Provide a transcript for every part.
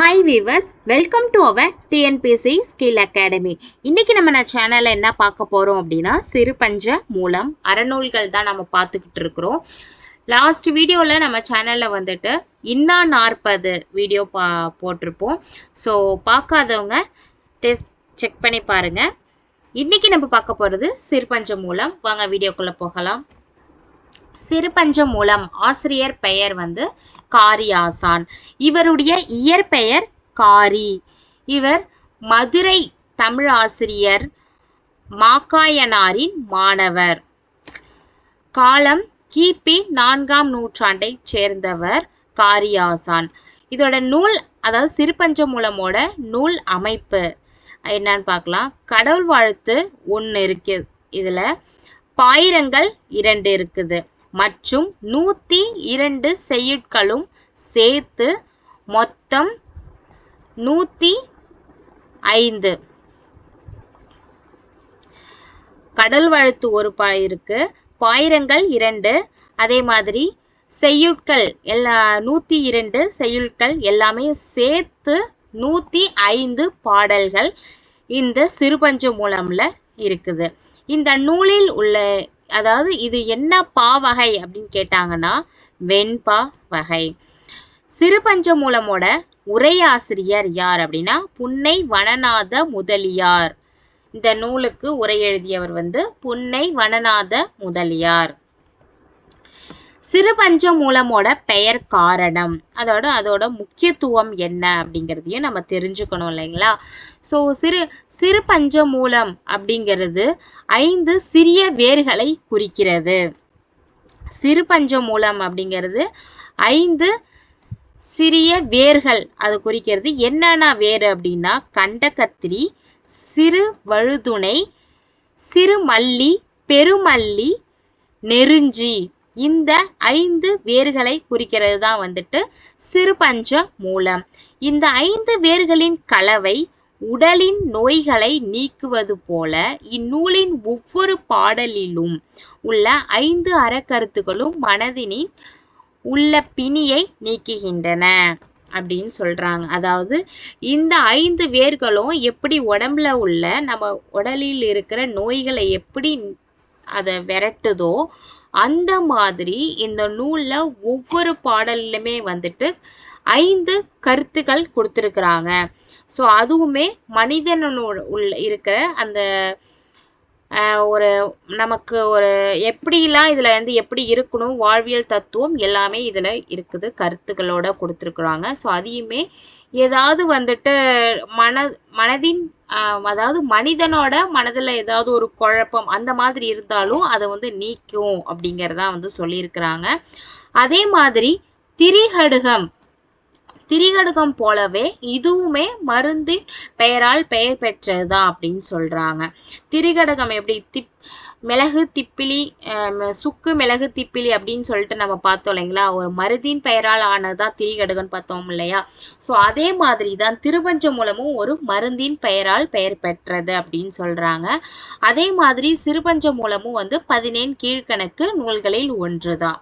Hi viewers welcome to our TNPSC skill academy இன்னைக்கு நம்ம நான் சேனலில் என்ன பார்க்க போகிறோம் அப்படின்னா சிறுபஞ்ச மூலம் அறநூல்கள் தான் நம்ம பார்த்துக்கிட்டு இருக்கிறோம். லாஸ்ட் வீடியோவில் நம்ம சேனலில் வந்துட்டு இன்னா நாற்பது வீடியோ பா போட்டிருப்போம். ஸோ பார்க்காதவங்க டெஸ்ட் செக் பண்ணி பாருங்கள் இன்னைக்கு நம்ம பார்க்க போகிறது சிறுபஞ்ச மூலம். வாங்க வீடியோக்குள்ளே போகலாம். சிறுபஞ்ச மூலம் ஆசிரியர் பெயர் வந்து காரியாசான். இவருடைய இயற்பெயர் காரி. இவர் மதுரை தமிழ் ஆசிரியர் மாக்காயனாரின் மாணவர். காலம் கிபி நான்காம் நூற்றாண்டை சேர்ந்தவர் காரியாசான். இதோட நூல் அதாவது சிறுபஞ்ச மூலமோட நூல் அமைப்பு. என்னன்னு பார்க்கலாம். கடவுள் வாழ்த்து ஒன்று இருக்கு இதில். பாயிரங்கள் இரண்டு இருக்குது. மற்றும் நூற்றி இரண்டு செய்யுட்களும் சேர்த்து மொத்தம் நூற்றி ஐந்து. கடல் வழுத்து ஒரு பா இருக்கு பாயிரங்கள் இரண்டு. அதே மாதிரி செய்யுட்கள் எல்லா நூற்றி இரண்டு செய்யுட்கள் எல்லாமே சேர்த்து நூற்றி ஐந்து பாடல்கள் இந்த சிறுபஞ்ச மூலம்ல இருக்குது. இந்த நூலில் உள்ள அதாவது இது என்ன பா வகை அப்படின்னு கேட்டாங்கன்னா வெண்பா வகை. சிறுபஞ்ச மூலமோட உரையாசிரியர் யார் அப்படின்னா புன்னை வனநாத முதலியார். இந்த நூலுக்கு உரை எழுதியவர் வந்து புன்னை வனநாத முதலியார். சிறுபஞ்ச மூலமோட பெயர் காரணம். அதோட அதோட முக்கியத்துவம் என்ன அப்படிங்கிறதையும் நம்ம தெரிஞ்சுக்கணும் இல்லைங்களா? ஸோ சிறு சிறு பஞ்சமூலம் அப்படிங்கிறது ஐந்து சிறிய வேர்களை குறிக்கிறது. சிறு பஞ்சமூலம் அப்படிங்கிறது ஐந்து சிறிய வேர்கள். அது குறிக்கிறது என்னென்ன வேர் அப்படின்னா கண்டக்கத்திரி சிறு வழுதுணை சிறு மல்லி பெருமல்லி நெருஞ்சி. இந்த ஐந்து வேர்களை குறிக்கிறது தான் வந்துட்டு சிறுபஞ்ச மூலம். இந்த ஐந்து வேர்களின் கலவை உடலின் நோய்களை நீக்குவது போல இந்நூலின் ஒவ்வொரு பாடலிலும் உள்ள ஐந்து அறக்கருத்துகளும் மனதினின் உள்ள பிணியை நீக்குகின்றன அப்படின்னு சொல்றாங்க. அதாவது இந்த ஐந்து வேர்களும் எப்படி உடம்புல உள்ள நம்ம உடலில் இருக்கிற நோய்களை எப்படி அதை விரட்டுதோ அந்த மாதிரி இந்த நூல்ல ஒவ்வொரு பாடல்லுமே வந்துட்டு ஐந்து கருத்துக்கள் கொடுத்துருக்குறாங்க. ஸோ அதுவுமே மனிதனோட உள்ள இருக்கிற அந்த ஒரு நமக்கு ஒரு எப்படிலாம் இதில் வந்து எப்படி இருக்கணும் வாழ்வியல் தத்துவம் எல்லாமே இதில் இருக்குது கருத்துக்களோட கொடுத்துருக்குறாங்க. ஸோ அதையுமே ஏதாவது வந்துட்டு மன மனதின் அதாவது மனிதனோட மனதில் ஏதாவது ஒரு குழப்பம் அந்த மாதிரி இருந்தாலும் அதை வந்து நீக்கும் அப்படிங்கிறதா வந்து சொல்லியிருக்கிறாங்க. அதே மாதிரி திரிகடுகம் திரிகடுகம் போலவே இதுவுமே மருந்தின் பெயரால் பெயர் பெற்றதுதான் அப்படின்னு சொல்றாங்க. திரிகடகம் எப்படி? திப் மிளகு திப்பிலி சுக்கு மிளகு திப்பிலி அப்படின்னு சொல்லிட்டு நம்ம பார்த்தோம் இல்லைங்களா? ஒரு மருதின் பெயரால் ஆனதுதான் திரிகடுகன்னு பார்த்தோம் இல்லையா? ஸோ அதே மாதிரி தான் திருவஞ்ச மூலமும் ஒரு மருந்தின் பெயரால் பெயர் பெற்றது அப்படின்னு சொல்றாங்க. அதே மாதிரி சிறுபஞ்ச மூலமும் வந்து பதினேழு கீழ்கணக்கு நூல்களில் ஒன்றுதான்.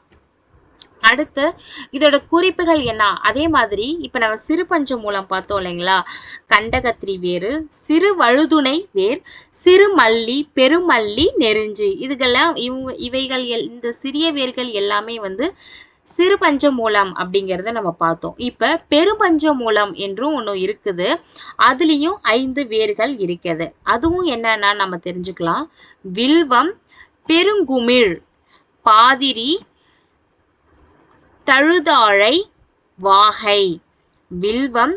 அடுத்து இதோட குறிப்புகள் என்ன? அதே மாதிரி இப்ப நம்ம சிறு பஞ்ச மூலம் பார்த்தோம் இல்லைங்களா? கண்டகத்திரி வேறு சிறு வழுதுணை வேர் சிறு மல்லி பெருமல்லி நெருஞ்சு. இதுகெல்லாம் இவங்க இவைகள் இந்த சிறிய வேர்கள் எல்லாமே வந்து சிறு பஞ்ச மூலம் அப்படிங்கிறத நம்ம பார்த்தோம். இப்ப பெருபஞ்ச மூலம் என்றும் ஒன்று இருக்குது. அதுலேயும் ஐந்து வேர்கள் இருக்குது அதுவும் என்னன்னா நம்ம தெரிஞ்சுக்கலாம். வில்வம் பெருங்குமிழ் பாதிரி தழுதாழை வாகை வில்வம்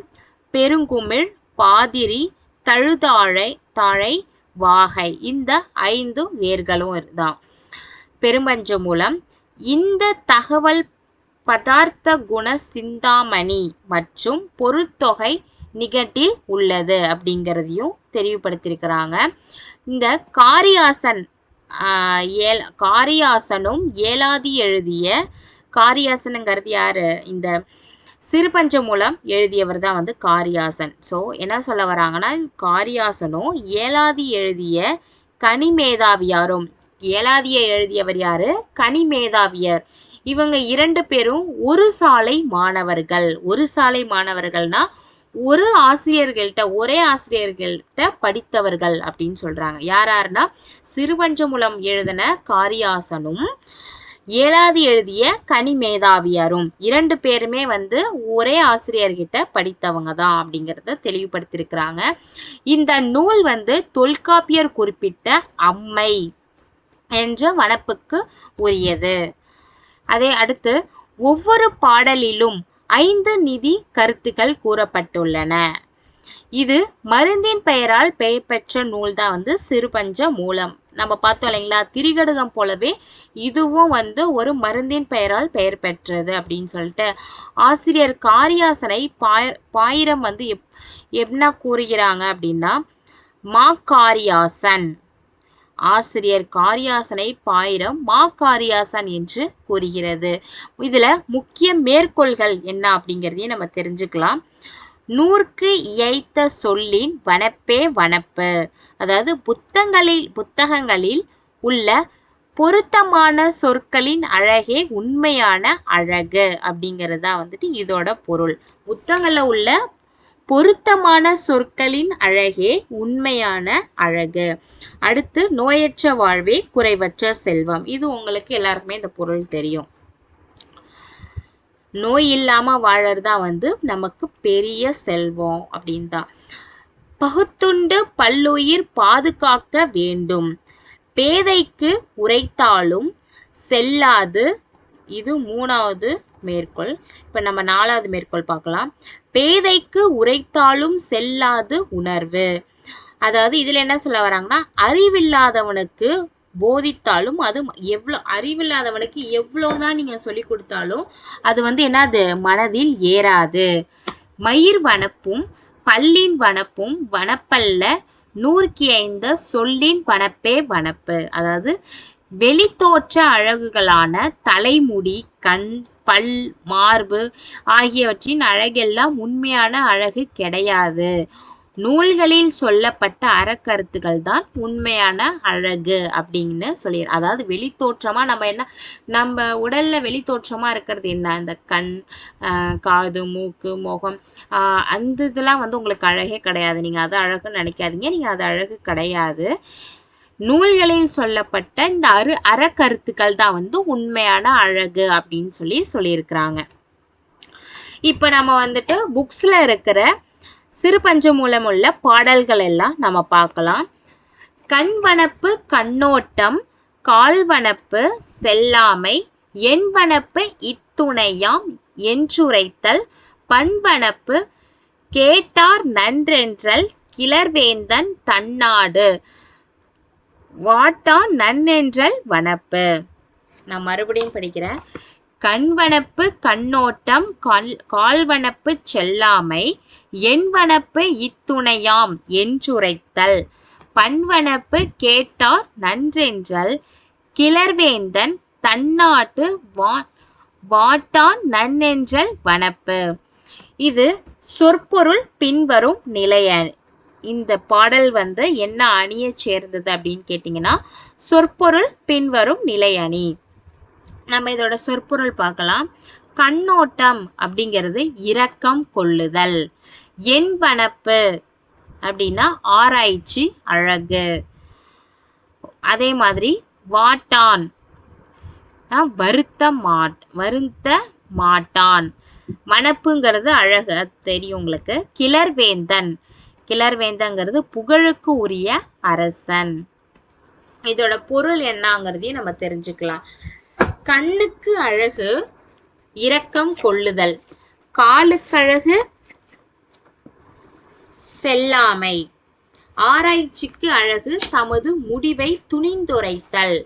பெருங்குமிழ் பாதிரி தழுதாழை தாழை வாகை. இந்த ஐந்து வேர்களும் தான் பெரும்பஞ்ச மூலம் இந்த தகவல் பதார்த்த குண சிந்தாமணி மற்றும் பொருட்தொகை நிகட்டில் உள்ளது அப்படிங்கிறதையும் தெளிவுபடுத்தியிருக்கிறாங்க. இந்த காரியாசன் ஏல் காரியாசனும் ஏலாதி எழுதிய காரியாசனுங்கிறது யாரு? இந்த சிறுபஞ்ச மூலம் எழுதியவர் தான் வந்து காரியாசன். ஸோ என்ன சொல்ல வராங்கன்னா காரியாசனும் ஏலாதி எழுதிய கனிமேதாவியாரும் ஏலாதியை எழுதியவர் யாரு? கனிமேதாவியர். இவங்க இரண்டு பேரும் ஒரு சாலை மாணவர்கள். ஒரு சாலை மாணவர்கள்னா ஒரு ஆசிரியர்கள்ட்ட ஒரே ஆசிரியர்கள்ட்ட படித்தவர்கள் அப்படின்னு சொல்றாங்க. யார் யாருன்னா? சிறுபஞ்சமுலம் எழுதின காரியாசனும் ஏழாவது எழுதிய கனிமேதாவியாரும் இரண்டு பேருமே வந்து ஒரே ஆசிரியர்கிட்ட படித்தவங்க தான் அப்படிங்கிறத தெளிவுபடுத்தியிருக்கிறாங்க. இந்த நூல் வந்து தொல்காப்பியர் குறிப்பிட்ட அம்மை என்ற வனப்புக்கு உரியது. அதே அடுத்து ஒவ்வொரு பாடலிலும் ஐந்து நிதி கருத்துக்கள் கூறப்பட்டுள்ளன. இது மருந்தின் பெயரால் பெயர் பெற்ற நூல் தான் வந்து சிறுபஞ்ச மூலம் நம்ம பார்த்தோம் இல்லைங்களா? திரிகடுகம் போலவே இதுவும் வந்து ஒரு மருந்தின் பெயரால் பெயர் பெற்றது அப்படின்னு சொல்லிட்டு ஆசிரியர் காரியாசனை பாய பாயிரம் வந்து எப் என்ன கூறுகிறாங்க அப்படின்னா மா காரியாசன். ஆசிரியர் காரியாசனை பாயிரம் மா காரியாசன் என்று கூறுகிறது. இதுல முக்கிய மேற்கோள்கள் என்ன அப்படிங்கிறதையும் நம்ம தெரிஞ்சுக்கலாம். நூற்கு இயைத்த சொல்லின் வனப்பே வனப்பு. அதாவது புத்தகங்களில் புத்தகங்களில் உள்ள பொருத்தமான சொற்களின் அழகே உண்மையான அழகு அப்படிங்கிறது தான் வந்துட்டு இதோட பொருள். புத்தகங்கள்ல உள்ள பொருத்தமான சொற்களின் அழகே உண்மையான அழகு. அடுத்து நோயற்ற வாழ்வே குறைவற்ற செல்வம். இது உங்களுக்கு எல்லாருக்குமே இந்த பொருள் தெரியும். நோய் இல்லாம வாழறதா வந்து நமக்கு பெரிய செல்வம் அப்படின்னு தான் பகுத்துண்டு பல்லுயிர் பாதுகாக்க வேண்டும். பேதைக்கு உரைத்தாலும் செல்லாது. இது மூணாவது மேற்கோள். இப்ப நம்ம நாலாவது மேற்கோள் பார்க்கலாம் பேதைக்கு உரைத்தாலும் செல்லாது உணர்வு. அதாவது இதுல என்ன சொல்ல வராங்கன்னா அறிவில்லாதவனுக்கு போதித்தாலும் அது எவ்வளோ அறிவில்லாதவனுக்கு எவ்வளவுதான் நீங்க சொல்லி கொடுத்தாலும் அது வந்து என்னது? மனதில் ஏறாது. மயிர் வனப்பும் பல்லின் வனப்பும் வனப்பல்ல. நூறுக்கி ஐந்த சொல்லின் வனப்பே வனப்பு. அதாவது வெளித்தோற்ற அழகுகளான தலைமுடி கண் பல் மார்பு ஆகியவற்றின் அழகெல்லாம் உண்மையான அழகு கிடையாது. நூல்களில் சொல்லப்பட்ட அறக்கருத்துக்கள் தான் உண்மையான அழகு அப்படின்னு சொல்லி அதாவது வெளித்தோற்றமா நம்ம என்ன நம்ம உடல்ல வெளித்தோற்றமா இருக்கிறது என்ன? இந்த கண் ஆஹ் காது மூக்கு முகம் ஆஹ் அந்த இதெல்லாம் வந்து உங்களுக்கு அழகே கிடையாது. நீங்க அது அழகுன்னு நினைக்காதீங்க. நீங்க அது அழகு கிடையாது. நூல்களில் சொல்லப்பட்ட இந்த அரு அறக்கருத்துக்கள் தான் வந்து உண்மையான அழகு அப்படின்னு சொல்லி சொல்லியிருக்கிறாங்க. இப்போ நம்ம வந்துட்டு புக்ஸ்ல இருக்கிற சிறுபஞ்ச மூலம் உள்ள பாடல்கள் எல்லாம் நம்ம பார்க்கலாம். கண்வனப்பு கண்ணோட்டம் கால்வனப்பு செல்லாமை எண்வனப்பு இத்துணையாம் என்றுரைத்தல் பண்பனப்பு கேட்டார் நன்றென்றல் கிளர்வேந்தன் தன்னாடு வாட்டா நன்னென்றல் வனப்பு. நான் மறுபடியும் படிக்கிறேன். கண்வனப்பு கண்ணோட்டம் கல் கால்வனப்பு செல்லாமை எண்வனப்பு இத்துணையாம் என்றுரைத்தல். பண்வனப்பு கேட்டார் நன்றென்றல். கிளர்வேந்தன் தன்னாட்டு வா வாட்டான் நன்னென்றல் வனப்பு. இது சொற்பொருள் பின்வரும் நிலைய. இந்த பாடல் வந்து என்ன அணியை சேர்ந்தது அப்படின்னு கேட்டிங்கன்னா சொற்பொருள் பின்வரும் நிலையணி. நம்ம இதோட சொற்பொருள் பார்க்கலாம். கண்ணோட்டம் அப்படிங்கிறது இரக்கம் கொள்ளுதல். என்பனப்பு அப்படின்னா ஆராய்ச்சி அழகு. அதே மாதிரி வாட்டான். வருத்த மாட் வருத்த மாட்டான். மணப்புங்கிறது அழகு தெரியும் உங்களுக்கு. கிளர்வேந்தன். கிளர்வேந்தங்கிறது புகழுக்கு உரிய அரசன். இதோட பொருள் என்னங்கிறதையும் நம்ம தெரிஞ்சுக்கலாம். கண்ணுக்கு அழகு இரக்கம் கொள்ளுதல். காலுக்கழகு செல்லாமை. ஆராய்ச்சிக்கு அழகு தமது முடிவை துணிந்துரைத்தல்.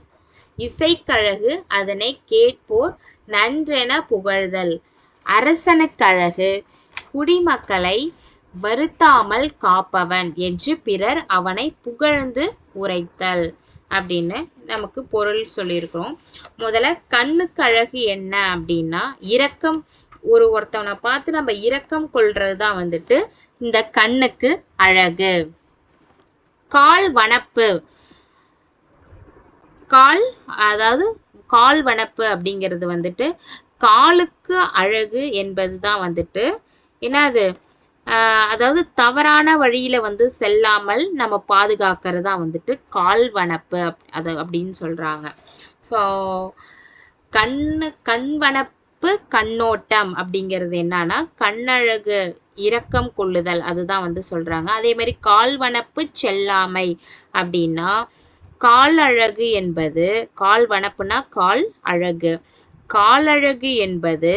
இசைக்கழகு அதனை கேட்போர் நன்றென புகழ்தல். அரசனுக்கழகு குடிமக்களை வருத்தாமல் காப்பவன் என்று பிறர் அவனை புகழ்ந்து உரைத்தல். அப்படின்னு நமக்கு பொருள் சொல்லியிருக்கிறோம். முதல்ல கண்ணுக்கு அழகு என்ன அப்படின்னா இரக்கம். ஒரு ஒருத்தவனை பார்த்து நம்ம இரக்கம் கொள்றது தான் வந்துட்டு இந்த கண்ணுக்கு அழகு. கால் வனப்பு. கால் அதாவது கால் வனப்பு அப்படிங்கிறது வந்துட்டு காலுக்கு அழகு என்பது தான் வந்துட்டு என்னது? அதாவது தவறான வழியில வந்து செல்லாமல் நம்ம பாதுகாக்கிறதா வந்துட்டு கால்வனப்பு அப்- அது அப்படின்னு சொல்றாங்க. ஸோ கண் வனப்பு கண்ணோட்டம் அப்படிங்கிறது என்னன்னா கண்ணழகு இரக்கம் கொள்ளுதல் அதுதான் வந்து சொல்றாங்க. அதே மாதிரி கால் வனப்பு செல்லாமை அப்படின்னா கால் அழகு என்பது கால் வனப்புனா கால் அழகு. காலழகு என்பது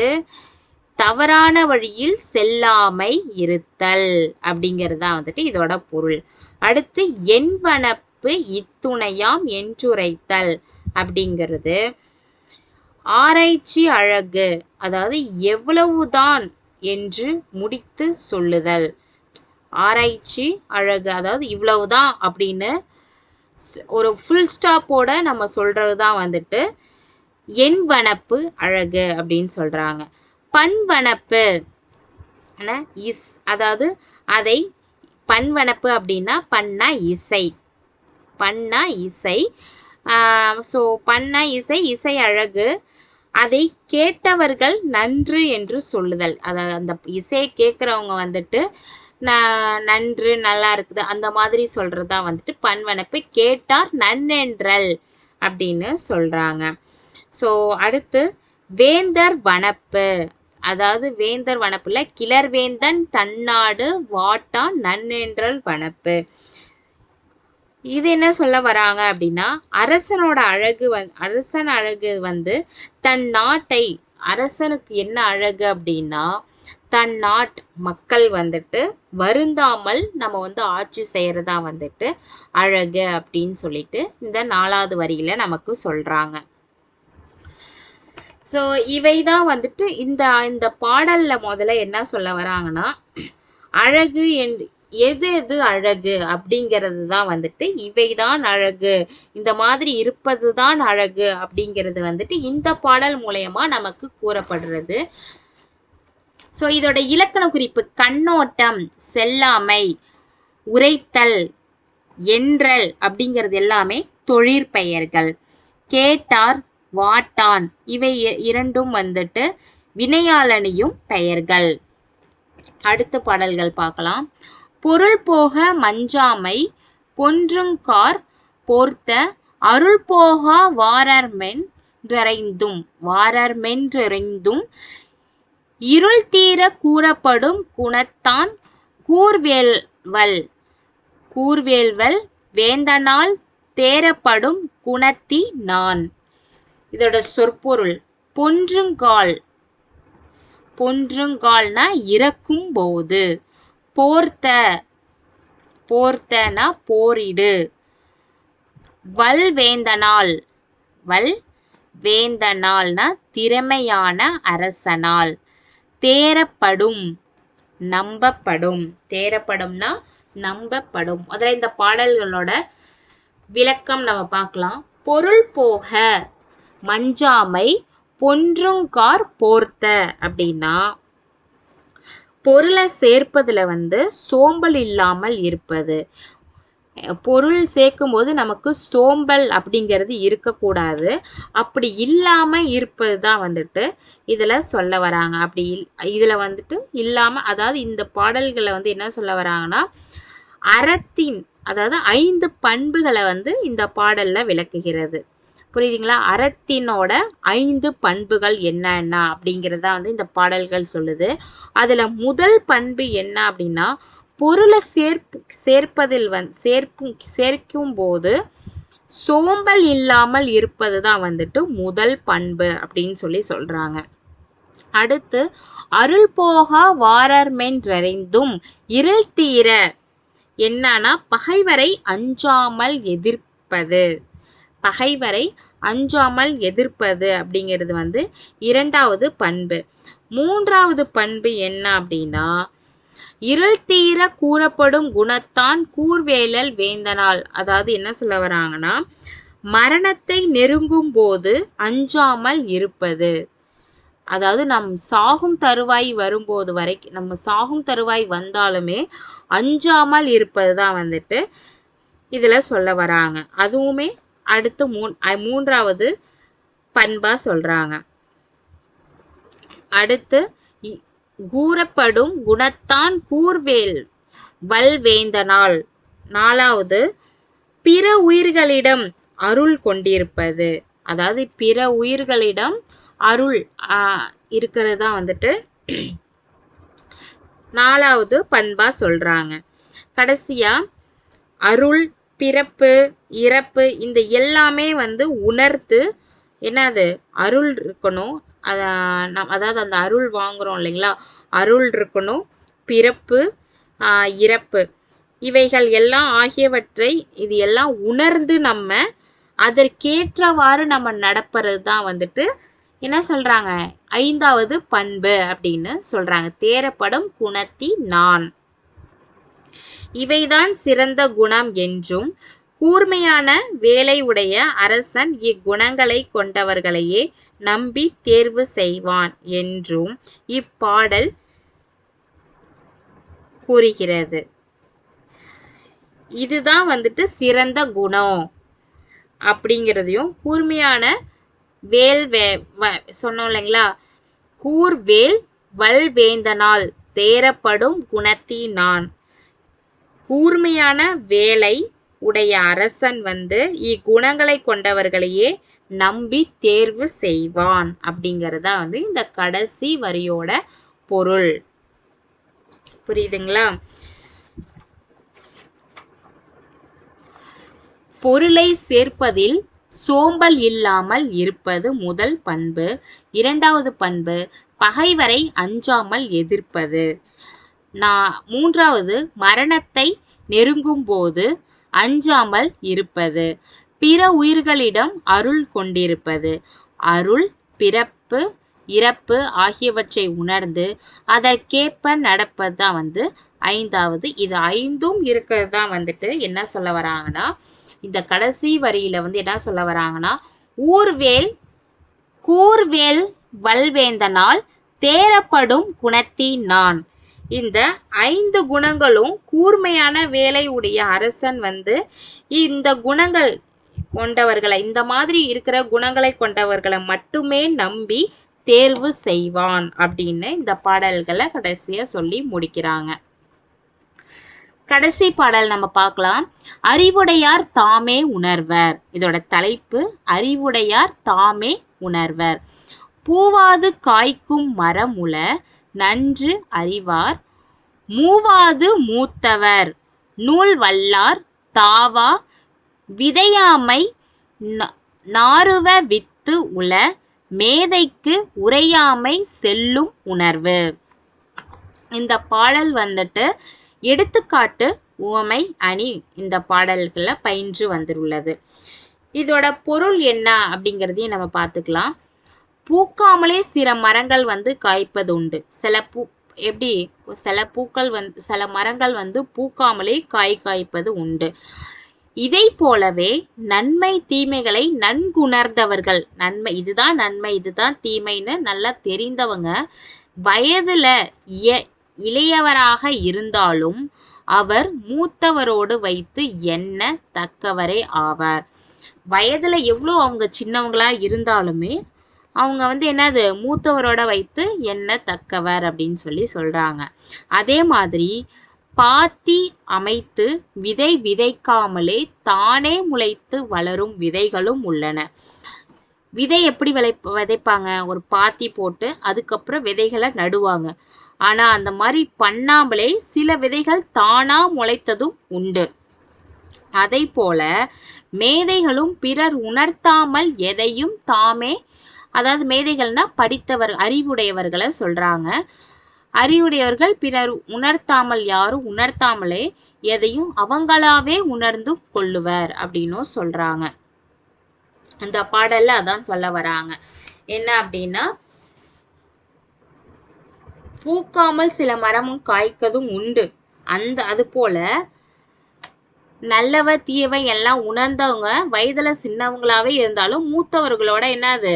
தவறான வழியில் செல்லாமை இருத்தல் அப்படிங்கிறது தான் வந்துட்டு இதோட பொருள். அடுத்து என்பனப்பு இத்துணையாம் என்றுரைத்தல் அப்படிங்கிறது. ஆராய்ச்சி அழகு அதாவது எவ்வளவுதான் என்று முடித்து சொல்லுதல். ஆராய்ச்சி அழகு அதாவது இவ்வளவுதான் அப்படின்னு ஒரு ஃபுல் ஸ்டாப்போட நம்ம சொல்றது தான் வந்துட்டு எண்வனப்பு அழகு அப்படின்னு சொல்றாங்க. பண்வனப்பு. இஸ். அதாவது அதை பண்வனப்பு அப்படின்னா பண்ண இசை. பண்ணா இசை. ஸோ பண்ண இசை இசை அழகு. அதை கேட்டவர்கள் நன்று என்று சொல்லுதல். அதாவது அந்த இசையை கேட்குறவங்க வந்துட்டு ந- நன்று நல்லா இருக்குது அந்த மாதிரி சொல்றதா வந்துட்டு பண்வனப்பு கேட்டார் நன்னென்றல் அப்படின்னு சொல்றாங்க. ஸோ அடுத்து வேந்தர் வனப்பு. அதாவது வேந்தர் வனப்புல கிளர்வேந்தன் தன்னாடு வாட்டான் நன்னென்றல் வனப்பு. இது என்ன சொல்ல வராங்க அப்படின்னா அரசனோட அழகு வந் அரசன் அழகு வந்து தன் நாட்டை அரசனுக்கு என்ன அழகு அப்படின்னா தன் நாட் மக்கள் வந்துட்டு வருந்தாமல் நம்ம வந்து ஆட்சி செய்யறதா வந்துட்டு அழகு அப்படின்னு சொல்லிட்டு இந்த நாலாவது வரியில நமக்கு சொல்றாங்க. ஸோ இவை தான் வந்துட்டு இந்த இந்த பாடலில் முதல்ல என்ன சொல்ல வராங்கன்னா அழகு என் எது எது அழகு அப்படிங்கிறது தான் வந்துட்டு இவை தான் அழகு. இந்த மாதிரி இருப்பது தான் அழகு அப்படிங்கிறது வந்துட்டு இந்த பாடல் மூலயமா நமக்கு கூறப்படுறது. ஸோ இதோட இலக்கண குறிப்பு கண்ணோட்டம் செல்லாமை உரைத்தல் என்றல் அப்படிங்கிறது எல்லாமே தொழிற்பெயர்கள். கேட்டார் வாட்டான். இவை இ- இரண்டும் வந்துட்டு வினையாளனியும் பெயர்கள். அடுத்த பாடல்கள் பார்க்கலாம். பொருள் போக மஞ்சாமை பொன்றுங்கார் போர்த்த அருள் போகா வாரர்மென் றைந்தும் வாரர்மென்றெறிந்தும் இருள் தீர கூறப்படும் குணத்தான் கூர்வேல்வல். கூர்வேல்வல் வேந்தனால் தேரப்படும் குணத்தி நான் இதோட சொற்பொருள் பொன்றுங்கால். பொன்றுங்கால்னா இறக்கும் போது போர்த்த. போர்த்தனா போரிடு. வல் வேந்தனால் வல் வேந்தனால்னா திறமையான அரசனால். தேரப்படும் நம்பப்படும். தேரப்படும்னா நம்பப்படும். முதல்ல இந்த பாடல்களோட விளக்கம் நம்ம பார்க்கலாம். பொருள் போக. மஞ்சாமை பொன்றுங்கார் போர்த்த அப்படின்னா பொருளை சேர்ப்பதுல வந்து சோம்பல் இல்லாமல் இருப்பது. பொருள் சேர்க்கும் போது நமக்கு சோம்பல் அப்படிங்கிறது இருக்கக்கூடாது. அப்படி இல்லாம இருப்பது தான் வந்துட்டு இதுல சொல்ல வராங்க. அப்படி இல்- இதுல வந்துட்டு இல்லாம அதாவது இந்த பாடல்களை வந்து என்ன சொல்ல வராங்கன்னா அறத்தின் அதாவது ஐந்து பண்புகளை வந்து இந்த பாடல்ல விளக்குகிறது. புரியுதுங்களா? அறத்தினோட ஐந்து பண்புகள் என்னென்ன அப்படிங்கிறதா வந்து இந்த பாடல்கள் சொல்லுது. அதில் முதல் பண்பு என்ன அப்படின்னா பொருளை சேர்ப்பு சேர்ப்பதில் வந் சேர்ப்பும் சேர்க்கும் போது சோம்பல் இல்லாமல் இருப்பது தான் வந்துட்டு முதல் பண்பு அப்படின்னு சொல்லி சொல்கிறாங்க அடுத்து அருள் போகா வாரர்மென்றறிந்தும் இருள் தீர என்னன்னா பகைவரை அஞ்சாமல் எதிர்ப்பது. பகைவரை அஞ்சாமல் எதிர்ப்பது அப்படிங்கிறது வந்து இரண்டாவது பண்பு. மூன்றாவது பண்பு என்ன அப்படின்னா இருள் தீர கூறப்படும் குணத்தான் கூர்வேலல் வேந்தனால். அதாவது என்ன சொல்ல வராங்கன்னா மரணத்தை நெருங்கும் போது அஞ்சாமல் இருப்பது. அதாவது நம் சாகும் தருவாய் வரும்போது வரைக்கும் நம்ம சாகும் தருவாய் வந்தாலுமே அஞ்சாமல் இருப்பது தான் வந்துட்டு இதுல சொல்ல வராங்க. அதுவுமே அடுத்து மூன் மூன்றாவது பண்பா சொல்றாங்க. அடுத்து கூறப்படும் குணத்தான் கூர்வேல் வல்வேந்தனால். நாலாவது பிற உயிர்களிடம் அருள் கொண்டிருப்பது. அதாவது பிற உயிர்களிடம் அருள் ஆஹ் இருக்கிறது தான் வந்துட்டு நாலாவது பண்பா சொல்றாங்க. கடைசியா அருள் பிறப்பு இறப்பு இந்த எல்லாமே வந்து உணர்த்து என்னது? அருள் இருக்கணும். நம் அதாவது அந்த அருள் வாங்குறோம் இல்லைங்களா? அருள் இருக்கணும் பிறப்பு இறப்பு. இவைகள் எல்லாம் ஆகியவற்றை இது எல்லாம் உணர்ந்து நம்ம அதற்கேற்றவாறு நம்ம நடப்பறது தான் வந்துட்டு என்ன சொல்றாங்க? ஐந்தாவது பண்பு அப்படின்னு சொல்றாங்க. தேரப்படும் குணத்தி நான். இவைதான் சிறந்த குணம் என்றும் கூர்மையான வேலை உடைய அரசன் இக்குணங்களை கொண்டவர்களையே நம்பி தேர்வு செய்வான் என்றும் இப்பாடல் கூறுகிறது. இதுதான் வந்துட்டு சிறந்த குணம் அப்படிங்கிறதையும் கூர்மையான வேல் வே சொன்னோம் இல்லைங்களா? கூர்வேல் வல்வேந்தனால் தேரப்படும் குணத்தினான். கூர்மையான வேலை உடைய அரசன் வந்து இக்குணங்களை கொண்டவர்களையே நம்பி தேர்வு செய்வான் அப்படிங்கறதா வந்து இந்த கடைசி வரியோட பொருள். புரியுதுங்களா? பொருளை சேர்ப்பதில் சோம்பல் இல்லாமல் இருப்பது முதல் பண்பு. இரண்டாவது பண்பு பகைவரை அஞ்சாமல் எதிர்ப்பது. நான் மூன்றாவது மரணத்தை நெருங்கும் போது அஞ்சாமல் இருப்பது. பிற உயிர்களிடம் அருள் கொண்டிருப்பது. அருள் பிறப்பு இறப்பு ஆகியவற்றை உணர்ந்து அதற்கேற்ப நடப்பது தான் வந்து ஐந்தாவது. இது ஐந்தும் இருக்கிறது தான் வந்துட்டு என்ன சொல்ல வராங்கன்னா இந்த கடைசி வரியில வந்து என்ன சொல்ல வராங்கன்னா ஊர்வேல் கூர்வேல் வல்வேந்தனால் தேரப்படும் குணத்தி நான். இந்த ஐந்து குணங்களும் கூர்மையான வேலை உடைய அரசன் வந்து இந்த குணங்கள் கொண்டவர்களை இந்த மாதிரி இருக்கிற குணங்களை கொண்டவர்களை மட்டுமே நம்பி தேர்வு செய்வான் அப்படின்னு இந்த பாடல்களை கடைசியா சொல்லி முடிக்கிறாங்க. கடைசி பாடல் நம்ம பார்க்கலாம். அறிவுடையார் தாமே உணர்வர். இதோட தலைப்பு அறிவுடையார் தாமே உணர்வர். பூவாது காய்க்கும் மரமுல நன்று அறிவார். மூவாது மூத்தவர். நூல் வல்லார். தாவா. விதையாமை. ந- வித்து உல மேதைக்கு உரையாமை செல்லும் உணர்வு. இந்த பாடல் வந்துட்டு எடுத்துக்காட்டு உவமை அணி இந்த பாடல்களை பயின்று வந்துள்ளது இதோட பொருள் என்ன அப்படிங்கிறதையும் நம்ம பார்த்துக்கலாம். பூக்காமலே சில மரங்கள் வந்து காய்ப்பது உண்டு சில பூ எப்படி? சில பூக்கள் வந்து சில மரங்கள் வந்து பூக்காமலே காய் காய்ப்பது உண்டு. இதை போலவே நன்மை தீமைகளை நன்குணர்ந்தவர்கள் நன்மை இதுதான் நன்மை இதுதான் தீமைன்னு நல்லா தெரிந்தவங்க வயதுல இய- இளையவராக இருந்தாலும் அவர் மூத்தவரோடு வைத்து எண்ண தக்கவரே ஆவார். வயதுல எவ்வளோ அவங்க சின்னவங்களா இருந்தாலுமே அவங்க வந்து என்னது? மூத்தவரோட வைத்து என்ன தக்கவர் அப்படின்னு சொல்லி சொல்றாங்க. அதே மாதிரி பாத்தி அமைத்து விதை விதைக்காமலே தானே முளைத்து வளரும் விதைகளும் உள்ளன. விதை எப்படி விளை விதைப்பாங்க? ஒரு பாத்தி போட்டு அதுக்கப்புறம் விதைகளை நடுவாங்க. ஆனா அந்த மாதிரி பண்ணாமலே சில விதைகள் தானா முளைத்ததும் உண்டு. அதை போல மேதைகளும் பிறர் உணர்த்தாமல் எதையும் தாமே அதாவது மேதைகள்னா படித்தவர் அறிவுடையவர்களை சொல்றாங்க. அறிவுடையவர்கள் பிறர் உணர்த்தாமல் யாரும் உணர்த்தாமலே எதையும் அவங்களாவே உணர்ந்து கொள்ளுவர் அப்படின்னும் சொல்றாங்க. அந்த பாடல்ல அதான் சொல்ல வராங்க. என்ன அப்படின்னா பூக்காமல் சில மரமும் காய்க்கதும் உண்டு. அந்த அது போல நல்லவ தீயவை எல்லாம் உணர்ந்தவங்க வயதுல சின்னவங்களாவே இருந்தாலும் மூத்தவர்களோட என்னது?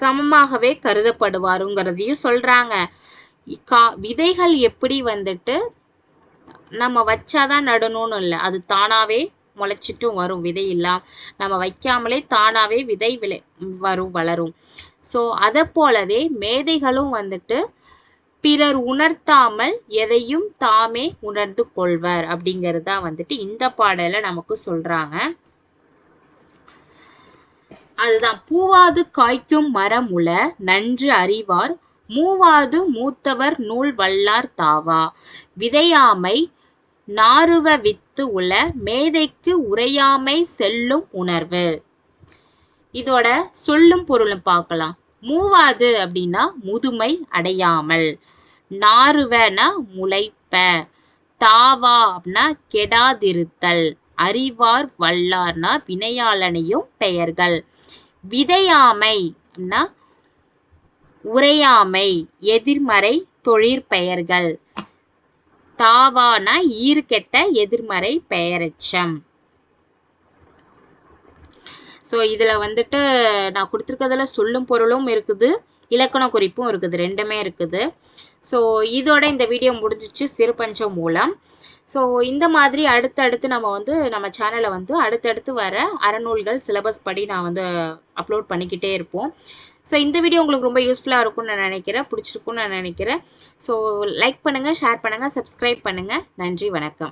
சமமாகவே கருதப்படுவாருங்கிறதையும் சொல்றாங்க. கா- விதைகள் எப்படி வந்துட்டு நம்ம வச்சாதான் நடணும்னு இல்லை. அது தானாவே முளைச்சிட்டும் வரும். விதை இல்லாம் நம்ம வைக்காமலே தானாவே விதை விளை வரும் வளரும். ஸோ அதை போலவே மேதைகளும் வந்துட்டு பிறர் உணர்த்தாமல் எதையும் தாமே உணர்ந்து கொள்வர் அப்படிங்கிறது தான் வந்துட்டு இந்த பாடல நமக்கு சொல்றாங்க. அதுதான். பூவாது காய்க்கும் மரம் உள நன்று அறிவார் மூவாது மூத்தவர் நூல் வல்லார் தாவா. விதையாமை நாருவ வித்து உள மேதைக்கு உரையாமை செல்லும் உணர்வு. இதோட சொல்லும் பொருளும் பார்க்கலாம். மூவாது அப்படின்னா முதுமை அடையாமல். நாருவனா முளைப்ப. தாவா அப்படின்னா கெடாதிருத்தல். அறிவார் வல்லார்னா வினையாளனையும் பெயர்கள். விதையாமை அப்படின்னா உரையாமை எதிர்மறை தொழிற்பெயர்கள் தாவானா ஈறுகெட்ட எதிர்மறை பெயரெச்சம். ஸோ இதில் வந்துட்டு நான் கொடுத்துருக்கிறதுல சொல்லும் பொருளும் இருக்குது இலக்கண குறிப்பும் இருக்குது ரெண்டுமே இருக்குது. ஸோ இதோட இந்த வீடியோ முடிஞ்சிச்சு சிறுபஞ்சம் மூலம். ஸோ இந்த மாதிரி அடுத்தடுத்து நம்ம வந்து நம்ம சேனலை வந்து அடுத்தடுத்து வர அறநூல்கள் சிலபஸ் படி நான் வந்து அப்லோட் பண்ணிக்கிட்டே இருப்போம். ஸோ இந்த வீடியோ உங்களுக்கு ரொம்ப யூஸ்ஃபுல்லாக இருக்கும்னு நான் நினைக்கிறேன். பிடிச்சிருக்கும்னு நான் நினைக்கிறேன். ஸோ லைக் பண்ணுங்கள் ஷேர் பண்ணுங்கள் சப்ஸ்கிரைப் பண்ணுங்கள் நன்றி வணக்கம்.